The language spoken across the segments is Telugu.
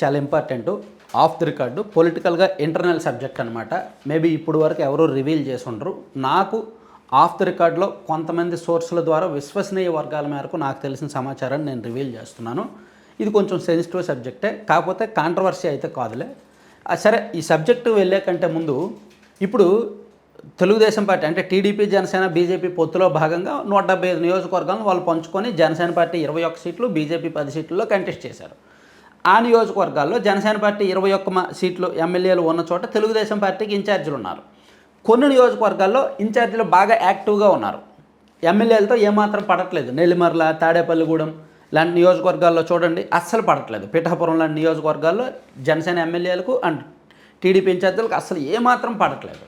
చాలా ఇంపార్టెంట్. ఆఫ్ ది రికార్డు పొలిటికల్గా ఇంటర్నల్ సబ్జెక్ట్ అనమాట మేబీ ఇప్పుడు వరకు ఎవరు రివీల్ చేసి ఉండరు నాకు ఆఫ్ ది రికార్డులో కొంతమంది సోర్సుల ద్వారా విశ్వసనీయ వర్గాల మేరకు నాకు తెలిసిన సమాచారాన్ని నేను రివీల్ చేస్తున్నాను. ఇది కొంచెం సెన్సిటివ్ సబ్జెక్టే. కాకపోతే కాంట్రవర్సీ అయితే కాదులే. సరే ఈ సబ్జెక్టు వెళ్ళే కంటే ముందు ఇప్పుడు తెలుగుదేశం పార్టీ అంటే టీడీపీ జనసేన బీజేపీ పొత్తులో భాగంగా నూట డెబ్బై ఐదు నియోజకవర్గాలను వాళ్ళు పంచుకొని జనసేన పార్టీ ఇరవై ఒక్క సీట్లు బీజేపీ పది సీట్లలో కంటెస్ట్ చేశారు. ఆ నియోజకవర్గాల్లో జనసేన పార్టీ ఇరవై ఒక్క మ- సీట్లు ఎమ్మెల్యేలు ఉన్న చోట తెలుగుదేశం పార్టీకి ఇన్ఛార్జీలు ఉన్నారు కొన్ని నియోజకవర్గాల్లో ఇన్ఛార్జీలు బాగా యాక్టివ్గా ఉన్నారు. ఎమ్మెల్యేలతో ఏమాత్రం పడట్లేదు. నెల్లిమర్ల తాడేపల్లిగూడెం లాంటి నియోజకవర్గాల్లో చూడండి అస్సలు పడట్లేదు. పిఠాపురం లాంటి నియోజకవర్గాల్లో జనసేన ఎమ్మెల్యేలకు అండ్ టీడీపీ ఇన్ఛార్జీలకు అస్సలు ఏమాత్రం పడట్లేదు.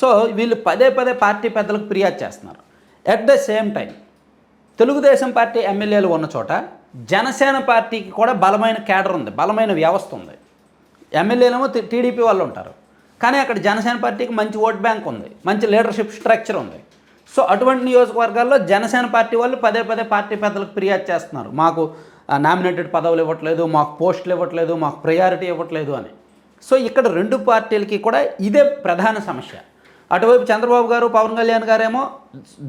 సో వీళ్ళు పదే పదే పార్టీ పెద్దలకు ఫిర్యాదు చేస్తున్నారు. At the same time Telugudesam party ఎమ్మెల్యేలు ఉన్న చోట జనసేన పార్టీకి కూడా బలమైన కేడర్ ఉంది బలమైన వ్యవస్థ ఉంది. ఎమ్మెల్యేలేమో టీడీపీ వాళ్ళు ఉంటారు. కానీ అక్కడ జనసేన పార్టీకి మంచి ఓట్ బ్యాంక్ ఉంది మంచి లీడర్షిప్ స్ట్రక్చర్ ఉంది. సో అటువంటి నియోజకవర్గాల్లో జనసేన పార్టీ వాళ్ళు పదే పదే పార్టీ పెద్దలకు ఫిర్యాదు చేస్తున్నారు. మాకు నామినేటెడ్ పదవులు ఇవ్వట్లేదు మాకు పోస్టులు ఇవ్వట్లేదు మాకు ప్రయారిటీ ఇవ్వట్లేదు అని. సో ఇక్కడ రెండు పార్టీలకి కూడా ఇదే ప్రధాన సమస్య. అటువైపు చంద్రబాబు గారు పవన్ కళ్యాణ్ గారేమో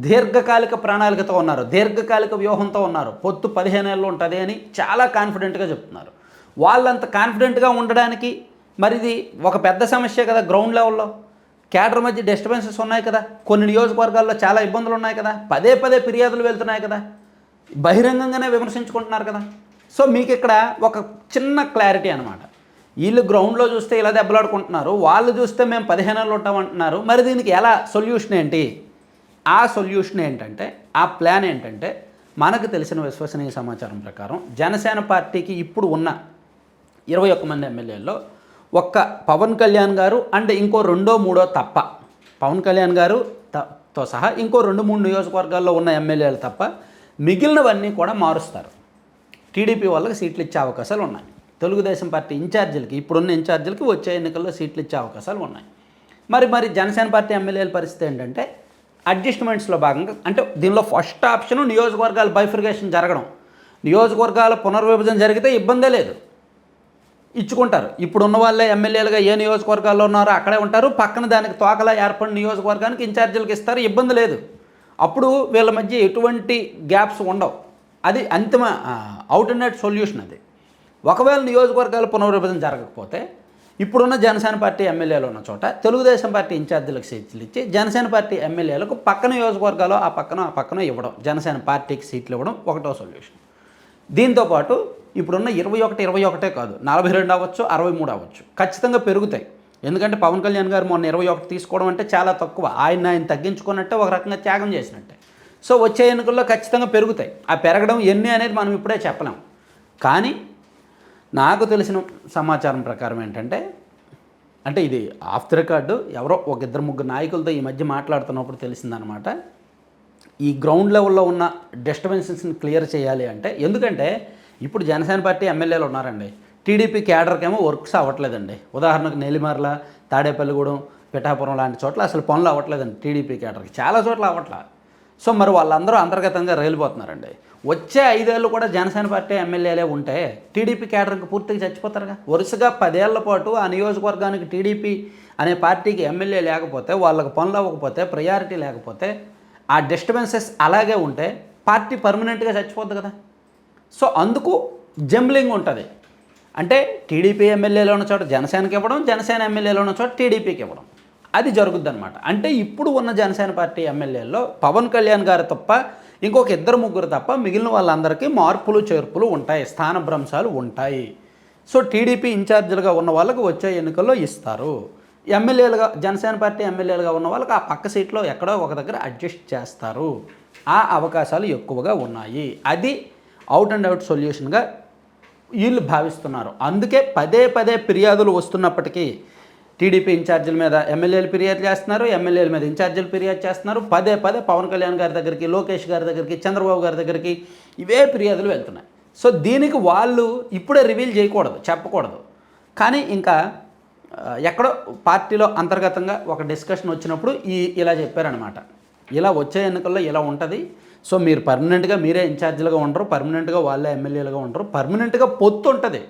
దీర్ఘకాలిక ప్రణాళికతో ఉన్నారు దీర్ఘకాలిక వ్యూహంతో ఉన్నారు. పొత్తు పదిహేను ఏళ్ళు ఉంటుంది అని చాలా కాన్ఫిడెంట్గా చెప్తున్నారు. వాళ్ళంత కాన్ఫిడెంట్గా ఉండడానికి మరి ఇది ఒక పెద్ద సమస్య కదా గ్రౌండ్ లెవెల్లో క్యాడర్ మధ్య డిస్టర్బెన్సెస్ ఉన్నాయి కదా. కొన్ని నియోజకవర్గాల్లో చాలా ఇబ్బందులు ఉన్నాయి కదా. పదే పదే ఫిర్యాదులు వెళ్తున్నాయి కదా. బహిరంగంగానే విమర్శించుకుంటున్నారు కదా. సో మీకు ఇక్కడ ఒక చిన్న క్లారిటీ అనమాట వీళ్ళు గ్రౌండ్లో చూస్తే ఇలా దెబ్బలాడుకుంటున్నారు. వాళ్ళు చూస్తే మేము పదిహేను ఉంటాం ఉంటామంటున్నారు. మరి దీనికి ఎలా సొల్యూషన్ ఏంటి? ఆ సొల్యూషన్ ఏంటంటే ఆ ప్లాన్ ఏంటంటే మనకు తెలిసిన విశ్వసనీయ సమాచారం ప్రకారం జనసేన పార్టీకి ఇప్పుడు ఉన్న ఇరవై ఒక్క మంది ఎమ్మెల్యేల్లో ఒక్క పవన్ కళ్యాణ్ గారు అండ్ ఇంకో రెండో మూడో తప్ప పవన్ కళ్యాణ్ గారు తో సహా ఇంకో రెండు మూడు నియోజకవర్గాల్లో ఉన్న ఎమ్మెల్యేలు తప్ప మిగిలినవన్నీ కూడా మారుస్తారు. టీడీపీ వాళ్ళకి సీట్లు ఇచ్చే అవకాశాలు ఉన్నాయి తెలుగుదేశం పార్టీ ఇన్ఛార్జీలకి ఇప్పుడున్న ఇన్ఛార్జీలకి వచ్చే ఎన్నికల్లో సీట్లు ఇచ్చే అవకాశాలు ఉన్నాయి. మరి మరి జనసేన పార్టీ ఎమ్మెల్యేల పరిస్థితి ఏంటంటే అడ్జస్ట్మెంట్స్లో భాగంగా అంటే దీనిలో ఫస్ట్ ఆప్షన్ నియోజకవర్గాల బైఫర్గేషన్ జరగడం. నియోజకవర్గాల పునర్విభజన జరిగితే ఇబ్బందే లేదు. ఇచ్చుకుంటారు. ఇప్పుడు ఉన్న వాళ్ళే ఎమ్మెల్యేలుగా ఏ నియోజకవర్గాల్లో ఉన్నారో అక్కడే ఉంటారు. పక్కన దానికి తోకలా ఏర్పడిన నియోజకవర్గానికి ఇన్ఛార్జీలకు ఇస్తారు. ఇబ్బంది లేదు. అప్పుడు వీళ్ళ మధ్య ఎటువంటి గ్యాప్స్ ఉండవు. అది అంతిమ అవుట్ అండ్ నెట్ సొల్యూషన్ అది. ఒకవేళ నియోజకవర్గాల పునర్విభజన జరగకపోతే ఇప్పుడున్న జనసేన పార్టీ ఎమ్మెల్యేలు ఉన్న చోట తెలుగుదేశం పార్టీ ఇన్ఛార్జీలకు సీట్లు ఇచ్చి జనసేన పార్టీ ఎమ్మెల్యేలకు పక్క నియోజకవర్గాలు ఆ పక్కన ఆ పక్కన ఇవ్వడం జనసేన పార్టీకి సీట్లు ఇవ్వడం ఒకటో సొల్యూషన్. దీంతోపాటు ఇప్పుడున్న ఇరవై ఒకటి ఇరవై ఒకటే కాదు నలభై రెండు అవ్వచ్చు అరవై మూడు అవ్వచ్చు ఖచ్చితంగా పెరుగుతాయి. ఎందుకంటే పవన్ కళ్యాణ్ గారు మొన్న ఇరవై ఒకటి తీసుకోవడం అంటే చాలా తక్కువ ఆయన ఆయన తగ్గించుకున్నట్టే ఒక రకంగా త్యాగం చేసినట్టే. సో వచ్చే ఎన్నికల్లో ఖచ్చితంగా పెరుగుతాయి. ఆ పెరగడం ఎన్ని అనేది మనం ఇప్పుడే చెప్పలేం. కానీ నాకు తెలిసిన సమాచారం ప్రకారం ఏంటంటే అంటే ఇది ఆఫ్ ది రికార్డు ఎవరో ఒక ఇద్దరు ముగ్గురు నాయకులతో ఈ మధ్య మాట్లాడుతున్నప్పుడు తెలిసిందనమాట. ఈ గ్రౌండ్ లెవెల్లో ఉన్న డిస్టర్బెన్సెస్ని క్లియర్ చేయాలి అంటే ఎందుకంటే ఇప్పుడు జనసేన పార్టీ ఎమ్మెల్యేలు ఉన్నారండి. టీడీపీ క్యాడర్కేమో వర్క్స్ అవ్వట్లేదండి. ఉదాహరణకు నెల్లిమర్ల తాడేపల్లిగూడెం పిఠాపురం లాంటి చోట్ల అసలు పనులు అవ్వట్లేదండి టీడీపీ క్యాడర్కి. చాలా చోట్ల అవ్వట్లేదు సో మరి వాళ్ళందరూ అంతర్గతంగా రైలిపోతున్నారండి వచ్చే ఐదేళ్ళు కూడా జనసేన పార్టీ ఎమ్మెల్యేలే ఉంటే టీడీపీ క్యాడర్కి పూర్తిగా చచ్చిపోతారుగా? వరుసగా పదేళ్ళ పాటు ఆ నియోజకవర్గానికి టీడీపీ అనే పార్టీకి ఎమ్మెల్యే లేకపోతే వాళ్ళకి పనులు అవ్వకపోతే ప్రయారిటీ లేకపోతే ఆ డిస్టర్బెన్సెస్ అలాగే ఉంటే పార్టీ పర్మనెంట్గా చచ్చిపోద్ది కదా? సో అందుకు జంబ్లింగ్ ఉంటుంది. అంటే టీడీపీ ఎమ్మెల్యేలో ఉన్న చోట జనసేనకి ఇవ్వడం జనసేన ఎమ్మెల్యేలో ఉన్న చోట టీడీపీకి ఇవ్వడం. అది జరుగుద్ది అనమాట అంటే ఇప్పుడు ఉన్న జనసేన పార్టీ ఎమ్మెల్యేల్లో పవన్ కళ్యాణ్ గారు తప్ప ఇంకొక ఇద్దరు ముగ్గురు తప్ప మిగిలిన వాళ్ళందరికీ మార్పులు చేర్పులు ఉంటాయి స్థానభ్రంశాలు ఉంటాయి. సో టీడీపీ ఇన్ఛార్జీలుగా ఉన్న వాళ్ళకి వచ్చే ఎన్నికల్లో ఇస్తారు. ఎమ్మెల్యేలుగా జనసేన పార్టీ ఎమ్మెల్యేలుగా ఉన్న వాళ్ళకి ఆ పక్క సీట్లో ఎక్కడో ఒక దగ్గర అడ్జస్ట్ చేస్తారు. ఆ అవకాశాలు ఎక్కువగా ఉన్నాయి. అది అవుట్ అండ్ అవుట్ సొల్యూషన్గా వీళ్ళు భావిస్తున్నారు. అందుకే పదే పదే ఫిర్యాదులు వస్తున్నప్పటికీ టీడీపీ ఇన్ఛార్జీల మీద ఎమ్మెల్యేలు ఫిర్యాదు చేస్తున్నారు ఎమ్మెల్యేల మీద ఇన్ఛార్జీలు ఫిర్యాదు చేస్తున్నారు. పదే పదే పవన్ కళ్యాణ్ గారి దగ్గరికి లోకేష్ గారి దగ్గరికి చంద్రబాబు గారి దగ్గరికి ఇవే ఫిర్యాదులు వెళ్తున్నాయి. సో దీనికి వాళ్ళు ఇప్పుడే రివీల్ చేయకూడదు చెప్పకూడదు. కానీ ఇంకా ఎక్కడో పార్టీలో అంతర్గతంగా ఒక డిస్కషన్ వచ్చినప్పుడు ఈ ఇలా చెప్పారనమాట ఇలా వచ్చే ఎన్నికల్లో ఇలా ఉంటుంది. సో మీరు పర్మనెంట్గా మీరే ఇన్ఛార్జీలుగా ఉండరు పర్మనెంట్గా వాళ్ళే ఎమ్మెల్యేలుగా ఉండరు పర్మనెంట్గా పొత్తు ఉంటుంది.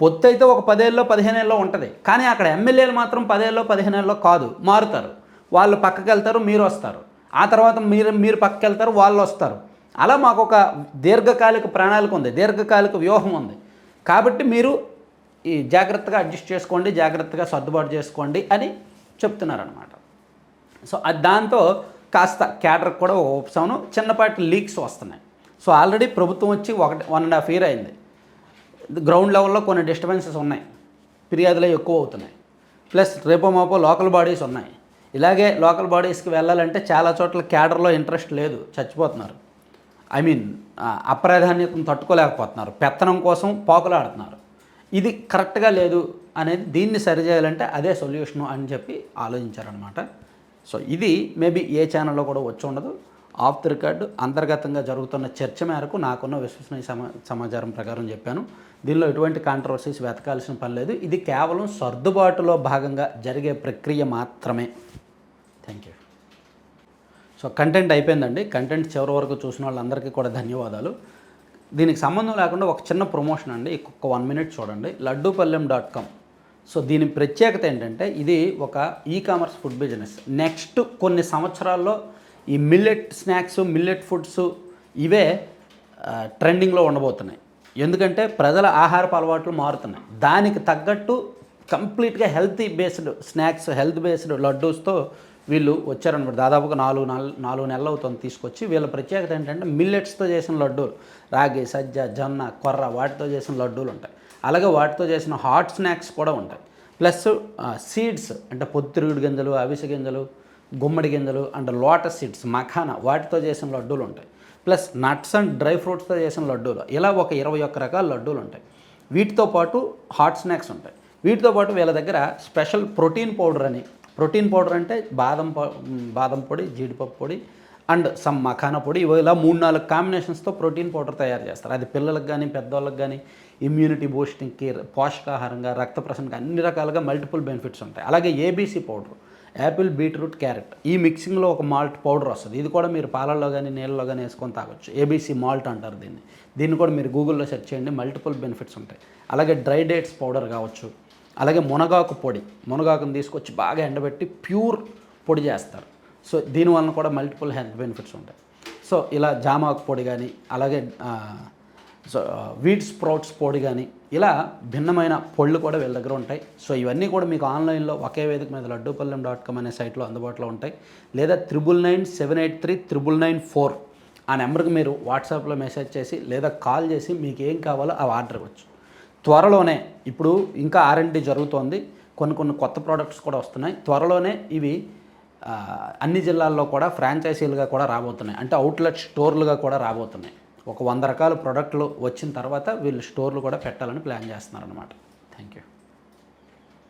పొత్తు అయితే ఒక పదేళ్ళలో పదిహేనేళ్ళలో ఉంటుంది. కానీ అక్కడ ఎమ్మెల్యేలు మాత్రం పదేళ్ళలో పదిహేనేళ్ళలో కాదు. మారుతారు. వాళ్ళు పక్కకి వెళ్తారు మీరు వస్తారు. ఆ తర్వాత మీరు మీరు పక్కకి వెళ్తారు వాళ్ళు వస్తారు. అలా మాకు ఒక దీర్ఘకాలిక ప్రణాళిక ఉంది. దీర్ఘకాలిక వ్యూహం ఉంది. కాబట్టి మీరు ఈ జాగ్రత్తగా అడ్జస్ట్ చేసుకోండి జాగ్రత్తగా సర్దుబాటు చేసుకోండి అని చెప్తున్నారనమాట సో అది దాంతో కాస్త క్యాడర్ కూడా ఒక ఉపశమనం చిన్నపాటి లీక్స్ వస్తున్నాయి. సో ఆల్రెడీ ప్రభుత్వం వచ్చి ఒకటి వన్ అండ్ హాఫ్ ఇయర్ అయింది. గ్రౌండ్ లెవెల్లో కొన్ని డిస్టర్బెన్సెస్ ఉన్నాయి. ఫిర్యాదులు ఎక్కువ అవుతున్నాయి. ప్లస్ రేపో మాపో లోకల్ బాడీస్ ఉన్నాయి. ఇలాగే లోకల్ బాడీస్కి వెళ్ళాలంటే చాలా చోట్ల క్యాడర్లో ఇంట్రెస్ట్ లేదు. చచ్చిపోతున్నారు. ఐ మీన్ అప్రాధాన్యతను తట్టుకోలేకపోతున్నారు. పెత్తనం కోసం పోకులాడుతున్నారు. ఇది కరెక్ట్గా లేదు అనేది దీన్ని సరిచేయాలంటే అదే సొల్యూషను అని చెప్పి ఆలోచించారనమాట సో ఇది మేబీ ఏ ఛానల్లో కూడా వచ్చి ఉండదు. ఆఫ్ ది రికార్డు అంతర్గతంగా జరుగుతున్న చర్చ మేరకు నాకున్న విశ్వసనీయ సమా సమాచారం ప్రకారం చెప్పాను. దీనిలో ఎటువంటి కాంట్రవర్సీస్ వెతకాల్సిన పని లేదు. ఇది కేవలం సర్దుబాటులో భాగంగా జరిగే ప్రక్రియ మాత్రమే. థ్యాంక్ యూ సో కంటెంట్ అయిపోయిందండి. కంటెంట్ చివరి వరకు చూసిన వాళ్ళందరికీ కూడా ధన్యవాదాలు. దీనికి సంబంధం లేకుండా ఒక చిన్న ప్రమోషన్ అండి. ఒక వన్ మినిట్ చూడండి. లడ్డూపల్లెం డాట్ కామ్ సో దీని ప్రత్యేకత ఏంటంటే ఇది ఒక e commerce food business next కొన్ని సంవత్సరాల్లో ఈ మిల్లెట్ స్నాక్స్ మిల్లెట్ ఫుడ్స్ ఇవే ట్రెండింగ్లో ఉండబోతున్నాయి. ఎందుకంటే ప్రజల ఆహారపు అలవాట్లు మారుతున్నాయి. దానికి తగ్గట్టు కంప్లీట్గా healthy based snacks health based లడ్డూస్తో వీళ్ళు వచ్చారనమాట దాదాపుగా నాలుగు నాలుగు నాలుగు నెలలు అవుతుంది తీసుకొచ్చి. వీళ్ళ ప్రత్యేకత ఏంటంటే మిల్లెట్స్తో చేసిన లడ్డూలు రాగి సజ్జ జొన్న కొర్ర వాటితో చేసిన లడ్డూలు ఉంటాయి. అలాగే వాటితో చేసిన హాట్ స్నాక్స్ కూడా ఉంటాయి. ప్లస్ సీడ్స్ అంటే పొత్తిరుగుడు గింజలు అవిసె గింజలు గుమ్మడి గింజలు అండ్ లోటస్ సీడ్స్ మఖానా వాటితో చేసిన లడ్డూలు ఉంటాయి. ప్లస్ నట్స్ అండ్ డ్రై ఫ్రూట్స్తో చేసిన లడ్డూలు. ఇలా ఒక ఇరవై ఒక్క రకాల లడ్డూలు ఉంటాయి. వీటితో పాటు హాట్ స్నాక్స్ ఉంటాయి. వీటితో పాటు వీళ్ళ దగ్గర స్పెషల్ ప్రోటీన్ పౌడర్ అని ప్రోటీన్ పౌడర్ అంటే బాదం బాదం పొడి జీడిపప్పు పొడి అండ్ సమ్ మఖానా పొడి. ఇలా మూడు నాలుగు కాంబినేషన్స్తో ప్రోటీన్ పౌడర్ తయారు చేస్తారు. అది పిల్లలకు కానీ పెద్దవాళ్ళకి కానీ ఇమ్యూనిటీ బూస్టింగ్కి పోషకాహారంగా రక్త ప్రసరణకి అన్ని రకాలుగా మల్టిపుల్ బెనిఫిట్స్ ఉంటాయి. అలాగే ABC powder. Apple beetroot carrot. ఈ మిక్సింగ్లో ఒక మాల్ట్ పౌడర్ వస్తుంది. ఇది కూడా మీరు పాలల్లో కానీ నీళ్ళలో కానీ వేసుకొని తాగొచ్చు. ఏబీసీ మాల్ట్ అంటారు దీన్ని. దీన్ని కూడా మీరు గూగుల్లో సెర్చ్ చేయండి. మల్టిపుల్ బెనిఫిట్స్ ఉంటాయి. అలాగే డ్రై డేట్స్ పౌడర్ కావచ్చు. అలాగే మునగాకు పొడి. మునగాకుని తీసుకొచ్చి బాగా ఎండబెట్టి ప్యూర్ పొడి చేస్తారు. సో దీనివలన కూడా మల్టిపుల్ హెల్త్ బెనిఫిట్స్ ఉంటాయి. సో ఇలా జామాకు పొడి కానీ అలాగే సో వీట్ స్ప్రౌట్స్ పొడి కానీ ఇలా భిన్నమైన పొళ్ళు కూడా వీళ్ళ దగ్గర ఉంటాయి. సో ఇవన్నీ కూడా మీకు ఆన్లైన్లో ఒకే వేదిక మీద లడ్డూపల్లెం డాట్ కామ్ అనే సైట్లో అందుబాటులో ఉంటాయి. లేదా triple nine seven eight three triple nine four ఆ నెంబర్కి మీరు వాట్సాప్లో మెసేజ్ చేసి లేదా కాల్ చేసి మీకు ఏం కావాలో అవి ఆర్డర్ ఇవ్వచ్చు. త్వరలోనే ఇప్పుడు ఇంకా ఆర్ఎండి జరుగుతోంది. కొన్ని కొన్ని కొత్త ప్రోడక్ట్స్ కూడా వస్తున్నాయి. త్వరలోనే ఇవి అన్ని జిల్లాల్లో కూడా ఫ్రాంచైజీలుగా కూడా రాబోతున్నాయి. అంటే అవుట్లెట్ స్టోర్లుగా కూడా రాబోతున్నాయి. ఒక వంద రకాల ప్రోడక్ట్లు వచ్చిన తర్వాత వీళ్ళు స్టోర్లు కూడా పెట్టాలని ప్లాన్ చేస్తున్నారు అనమాట